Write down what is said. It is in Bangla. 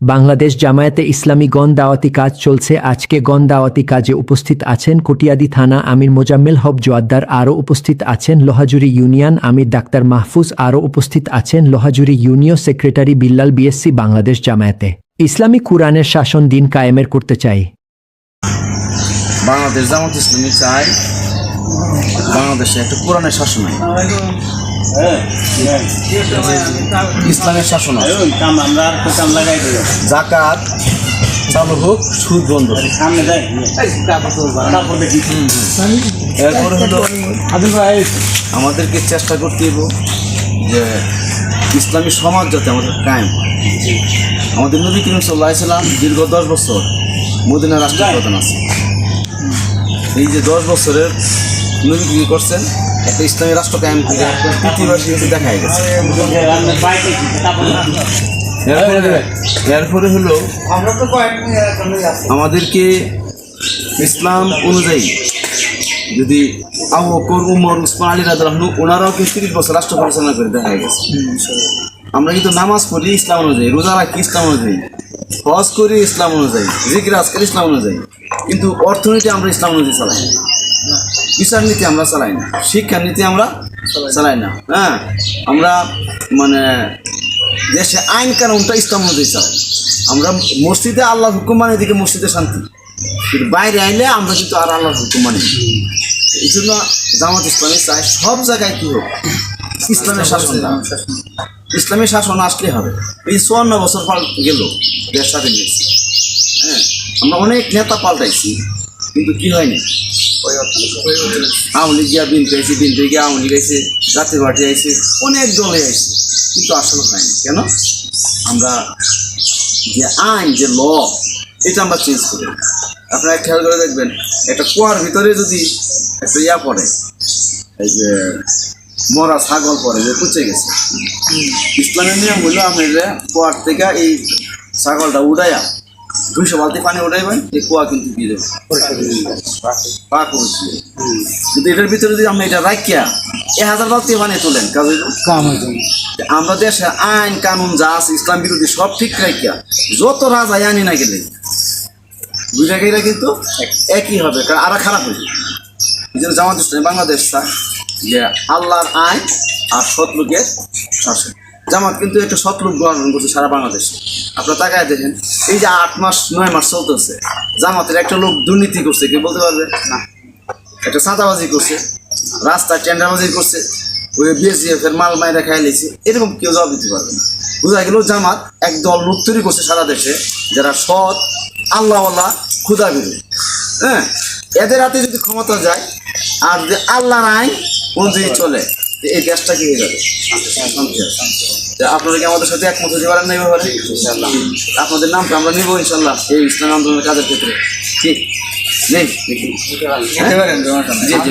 বাংলাদেশ জামায়াতে ইসলামী গণ দাওয়াতি কাজ চলছে। আজকে গণ দাওয়াতি কাজে উপস্থিত আছেন কটিয়াদি থানা আমির মোজাম্মেল হব জোয়াদ্দার, আরও উপস্থিত আছেন লোহাজুরি ইউনিয়ন আমির ডাক্তার মাহফুজ, আরও উপস্থিত আছেন Lohajuri union secretary Billal BSc Bangladesh Jamaate. Islami কুরআনের শাসন দিন কায়েমের করতে চাই। বাংলাদেশ জামাত ইসলামী চাই বাংলাদেশে একটা কোরআনের শাসন ইসলামের শাসন জাকাত চালু হোক, সুদ বন্ধ। এরপরে আমাদেরকে চেষ্টা করতে হবে যে ইসলামী সমাজ যাতে আমাদের কায়েম হয়। আমাদের নবী করিম সাল্লাহ দীর্ঘ দশ বছর মদিনা রাষ্ট্রপ্রধান আছে এই যে দশ বছরের নবী কি করছেন, একটা ইসলামী রাষ্ট্র কায়েম করে দেখা গেছে। এরপরে হলো, আমাদেরকে ইসলাম অনুযায়ী যদি আবু উমর, উসমান, আলী রাজু ওনারাও কিন্তু তিরিশ বছর রাষ্ট্র পরিচালনা করে দেখা গেছে। আমরা কিন্তু নামাজ পড়ি ইসলাম অনুযায়ী, রোজা রাখি ইসলাম অনুযায়ী, হজ করি ইসলাম অনুযায়ী জিজ্ঞাস করি ইসলাম অনুযায়ী, কিন্তু অর্থনীতি আমরা ইসলাম অনুযায়ী চালাই বিচার নীতি আমরা চালাই না, শিক্ষার নীতি আমরা চালাই না। হ্যাঁ আমরা মানে দেশে আইন কানুনটা ইসলাম অনুযায়ী চালাই আমরা মসজিদে আল্লাহ হুকুম মানে এদিকে মসজিদে শান্তি। কিন্তু বাইরে আইলে আমরা কিন্তু আর আল্লাহর হুকুম মানি। এই জন্য জামাত ইসলামী চায় সব জায়গায় কি হোক ইসলামের শাসন। ইসলামী শাসন আসলে হবে। এই চুয়ান্ন বছর পাল গেল, দেশ স্বাধীন হ্যাঁ আমরা অনেক নেতা পাল্টাইছি, কিন্তু কি হয়নি? আওয়ামী লীগ গিয়া বিনতে আইসি বিনতে গিয়ে আওয়ামী লীগ আইসে জাতীয় পার্টি আইসে অনেক দলে আইসে কিন্তু আসলে হয়নি কেন? আমরা যে আইন, যে ল, এটা আমরা চেঞ্জ করি। আপনারা খেয়াল করে দেখবেন, একটা কুয়ার ভিতরে যদি একটা ইয়া পড়ে, এই যে মরা ছাগল পরে যে পচে গেছে। ইসলামের নিয়ম হলো আপনি যে কুয়ার থেকে এই ছাগলটা উড়াইয়া দুইশো বালতি পানি উঠাইবেন এই কুয়া কিন্তু দিয়ে দেবেন পা করছি। কিন্তু এটার ভিতরে যদি আমরা এটা রাখিয়া এক হাজার বালতি পানি তোলেন কাজ? আমরা দেশে আইন কানুন যা আছে ইসলাম বিরোধী সব ঠিক রাখিয়া যত রাজাই আনি না গেলে দুই জায়গায় কিন্তু একই হবে কারণ আরা খারাপ হয়ে যাবে এই জন্য জামাত বাংলাদেশ যে আল্লাহর আইন আর সৎলোকের শাসন। জামাত কিন্তু একটা সৎলোক গ্রহণ করছে সারা বাংলাদেশে। আপনারা তাকায় দেখেন, এই যে আট মাস, নয় মাস চলতেছে, জামাতের একটা লোক দুর্নীতি করছে কি বলতে পারবে? না। একটা সাঁতাবাজি করছে, রাস্তায় টেন্ডারবাজি করছে, ওই বিএসিএফ এর মাল মাইরা খাই লেছে, এরকম কেউ জবাব দিতে পারবে না। বোঝা গেল জামাত এক দল লোক তৈরি করছে সারা দেশে, যারা সৎ আল্লাহ আল্লাহ ক্ষুদা বিরোধী হ্যাঁ এদের হাতে যদি ক্ষমতা যায়, আর আল্লাহর আইন অনুযায়ী চলে? তো এই গ্যাসটা কি হয়ে যাবে আপনারা কি আমাদের সাথে একমত হতে পারেন না এই ব্যাপারে? আপনাদের নামটা আমরা নিব ইনশাল্লাহ এই ইসলাম আন্দোলনের কাজের ক্ষেত্রে। ঠিক নেই? হ্যাঁ? জি জি